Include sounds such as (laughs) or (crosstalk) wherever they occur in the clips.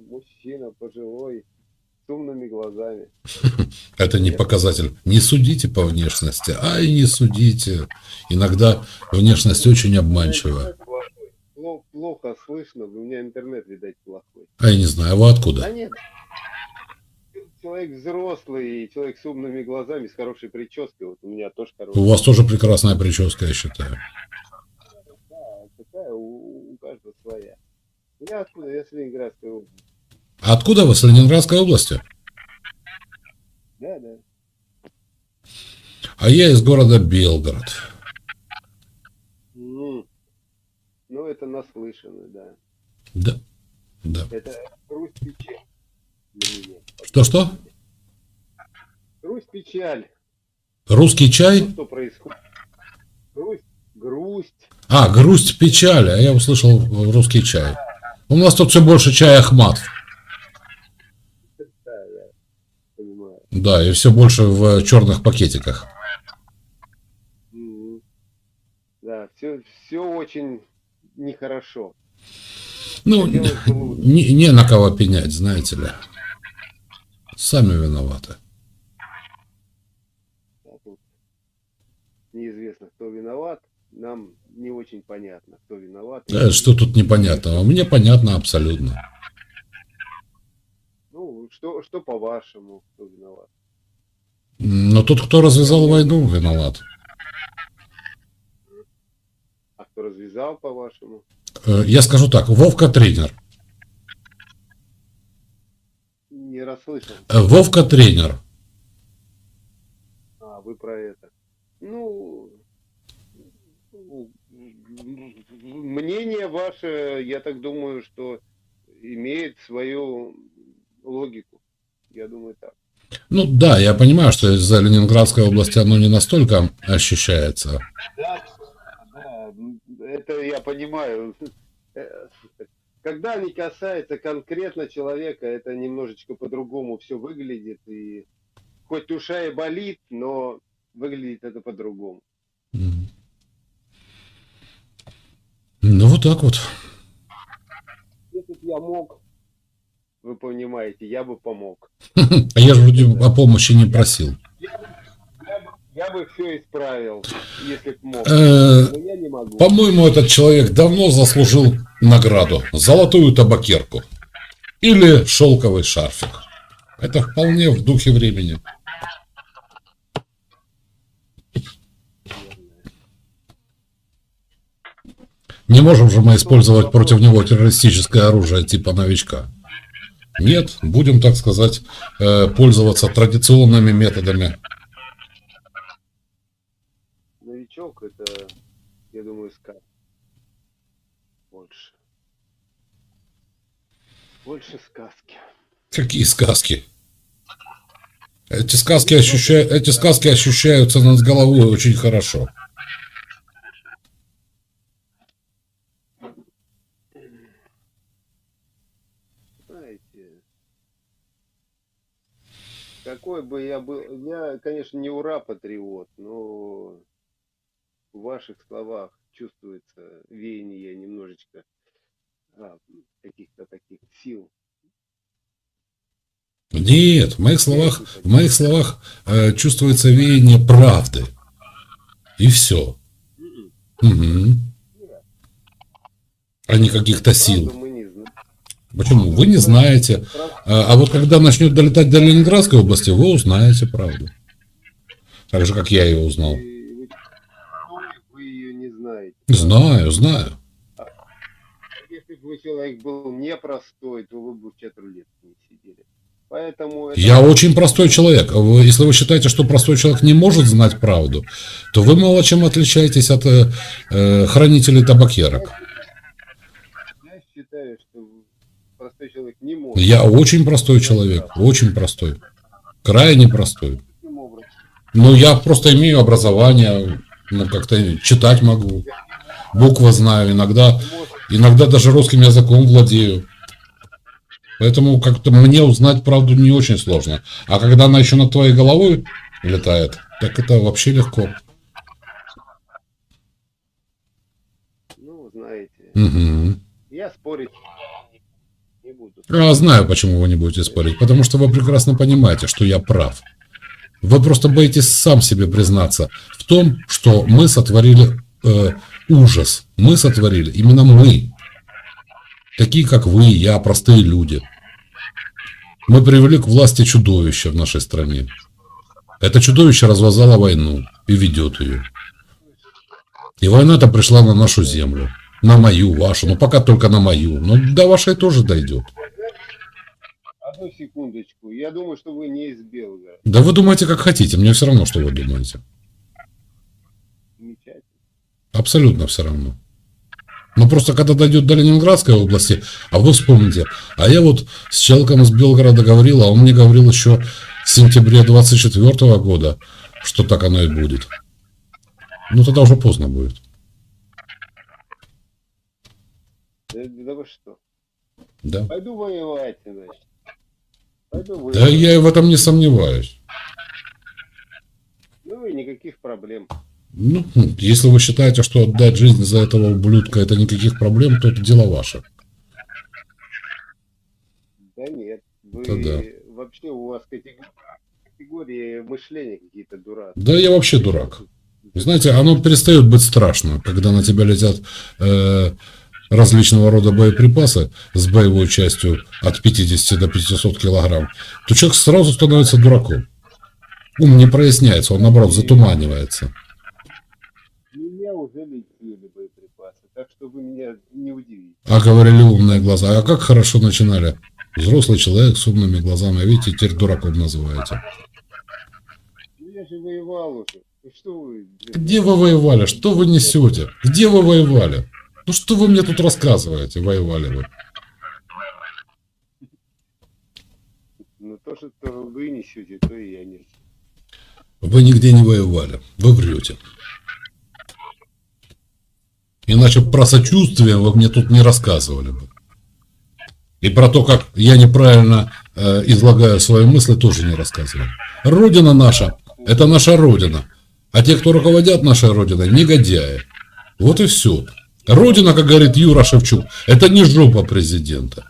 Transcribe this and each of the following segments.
Мужчина пожилой, с умными глазами. (laughs) Это не показатель. Не судите по внешности. Ай, не судите. Иногда внешность очень обманчива. Плохо слышно, у меня интернет, видать, плохой. А я не знаю, а вы Да откуда? нет. Человек взрослый, человек с умными глазами, с хорошей прической. Вот у меня тоже У хорошая. вас тоже прекрасная прическа, я считаю. Да, такая у, у каждого своя. Я откуда? Я с Ленинградской области. Откуда вы? С Ленинградской области? Да, да. А я из города Белгород. М. Ну, это наслышано, да. Да. Да. Это грусть печаль для меня. Что-что? Грусть печаль. Русский чай? Ну, что происходит? Грусть, грусть. А, грусть, печаль. А я услышал русский чай. У нас тут все больше чая Ахмат. Да, и все больше в черных пакетиках. Да, все, все очень нехорошо. Ну, не, не на кого пенять, знаете ли. Сами виноваты. Неизвестно, кто виноват. Нам не очень понятно, кто виноват. Э, Что тут непонятного? Мне понятно абсолютно. Ну, что, что по-вашему, кто виноват? Но тот, кто развязал войну, виноват. А кто развязал, по-вашему? Э, Я скажу так, Вовка тренер. Не расслышал. Э, Вовка тренер. А, вы про это. Ну, мнение ваше, я так думаю, что имеет свою логику. Я думаю так. Ну да, я понимаю, что из-за Ленинградской области оно не настолько ощущается. Да, да, это я понимаю. Когда не касается конкретно человека, это немножечко по-другому все выглядит. И хоть душа и болит, но выглядит это по-другому. Мгм. Ну вот так вот. Если бы я мог, вы понимаете, я бы помог. (laughs) А я же вроде о помощи не просил. Я бы, все исправил, если бы мог. Э, я не могу. По-моему, этот человек давно заслужил награду. Золотую табакерку. Или шелковый шарфик. Это вполне в духе времени. Не можем же мы использовать против него террористическое оружие типа новичка. Нет, будем, так сказать, э, пользоваться традиционными методами. Новичок это, я думаю, сказ. Больше. Больше сказки. Какие сказки? Эти сказки, ощуща... Эти сказки ощущаются над головой очень хорошо. Знаете, какой бы я был, я, конечно, не ура-патриот, но в ваших словах чувствуется веяние немножечко а, каких-то таких сил. Нет, в моих словах, в моих словах э, чувствуется веяние правды. И все. М-м. А не каких-то сил. Правду мы не знаем. Почему? Вы не знаете. А, а вот когда начнет долетать до Ленинградской области, вы узнаете правду. Так же, как я ее узнал. Вы, ее не знаете. Знаю, знаю. Если бы вы человек был непростой, то вы бы в чат-рулетке не сидели. Поэтому это- Я очень простой человек. Вы- Если вы считаете, что простой человек не может знать правду, то вы мало чем отличаетесь от э, э, хранителей табакерок. Я считаю, что простой человек не может. Я очень простой человек, очень простой. Крайне простой. Ну, я просто имею образование, ну, как-то читать могу, буквы знаю, иногда, иногда даже русским языком владею. Поэтому как-то мне узнать правду не очень сложно. А когда она еще над твоей головой летает, так это вообще легко. Ну, знаете, Мгм. я спорить. А знаю, почему вы не будете спорить. Потому что вы прекрасно понимаете, что я прав. Вы просто боитесь сам себе признаться в том, что мы сотворили э, ужас. Мы сотворили, именно мы. Такие, как вы я, простые люди. Мы привели к власти чудовище в нашей стране. Это чудовище развязало войну и ведет ее. И война-то пришла на нашу землю. На мою, вашу. Ну, пока только на мою. Но до вашей тоже дойдет. Одну секундочку. Я думаю, что вы не из Белгорода. Да вы думаете, как хотите. Мне все равно, что вы думаете. Замечательно. Абсолютно все равно. Но просто когда дойдет до Ленинградской области, а вы вспомните, а я вот с человеком из Белгорода говорил, а он мне говорил еще в сентябре 24 года, что так оно и будет. Ну тогда уже поздно будет. Да, да вы что? Да. Пойду воевать, значит. Пойду воевать. Да я в этом не сомневаюсь. Ну и никаких проблем. Ну, если вы считаете, что отдать жизнь за этого ублюдка это никаких проблем, то это дело ваше. Да нет. Вы Да да. вообще у вас категории, категории мышления какие-то дурацкие. Да я вообще дурак. Знаете, оно перестает быть страшно, когда на тебя летят э, различного рода боеприпасы с боевой частью от 50 до 500 килограмм, то человек сразу становится дураком. Ум не проясняется, он наоборот затуманивается. Меня уже летели боеприпасы, так что вы меня не удивите. А говорили умные глаза. А как хорошо начинали? Взрослый человек с умными глазами, а видите, теперь дураком называете. Я же воевал уже. Что вы... Где вы воевали? Что вы несете? Где вы воевали? Ну что вы мне тут рассказываете? Воевали вы. Ну то, что то вы несете, то и я несу. Вы нигде не воевали. Вы врете. Иначе про сочувствие вы мне тут не рассказывали бы. И про то, как я неправильно э, излагаю свои мысли, тоже не рассказывали. Родина наша – это наша Родина. А те, кто руководят нашей Родиной, негодяи. Вот и все. Родина, как говорит Юра Шевчук, это не жопа президента,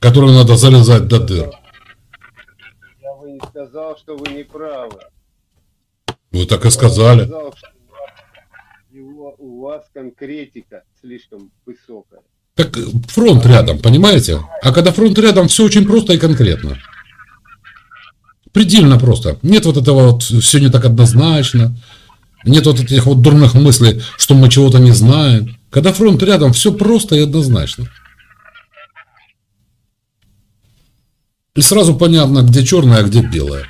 которую надо залезать до дыр. Я бы не сказал, что вы не правы. Вы так и Я сказали. сказал, что у вас- у вас конкретика слишком высокая. Так фронт рядом, понимаете? А когда фронт рядом, все очень просто и конкретно. Предельно просто. Нет вот этого вот все не так однозначно. Нет вот этих вот дурных мыслей, что мы чего-то не знаем. Когда фронт рядом, все просто и однозначно. И сразу понятно, где черное, а где белое.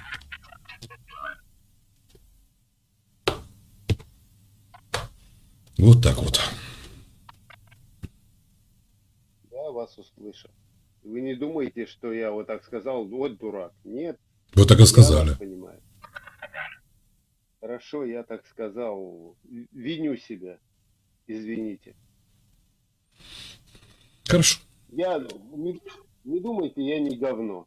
Вот так вот. Я вас услышал. Вы не думаете, что я вот так сказал, вот дурак. Нет, Вы так и я сказали. вас понимаю. Хорошо, я так сказал. Виню себя. Извините. Хорошо. Я не, не думайте, я не говно.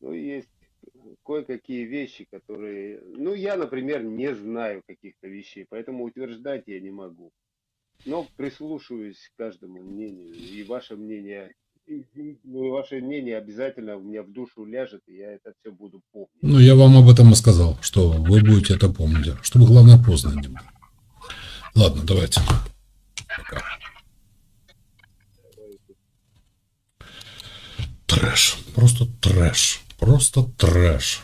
Ну, есть кое-какие вещи, которые... Ну, я, например, не знаю каких-то вещей, поэтому утверждать я не могу. Но прислушиваюсь к каждому мнению, и ваше мнение, ваше мнение обязательно у меня в душу ляжет, и я это все буду помнить. Ну, я вам об этом и сказал, что вы будете это помнить. Чтобы, главное, поздно не было. Ладно, давайте. Пока. Трэш. Просто трэш. Просто трэш.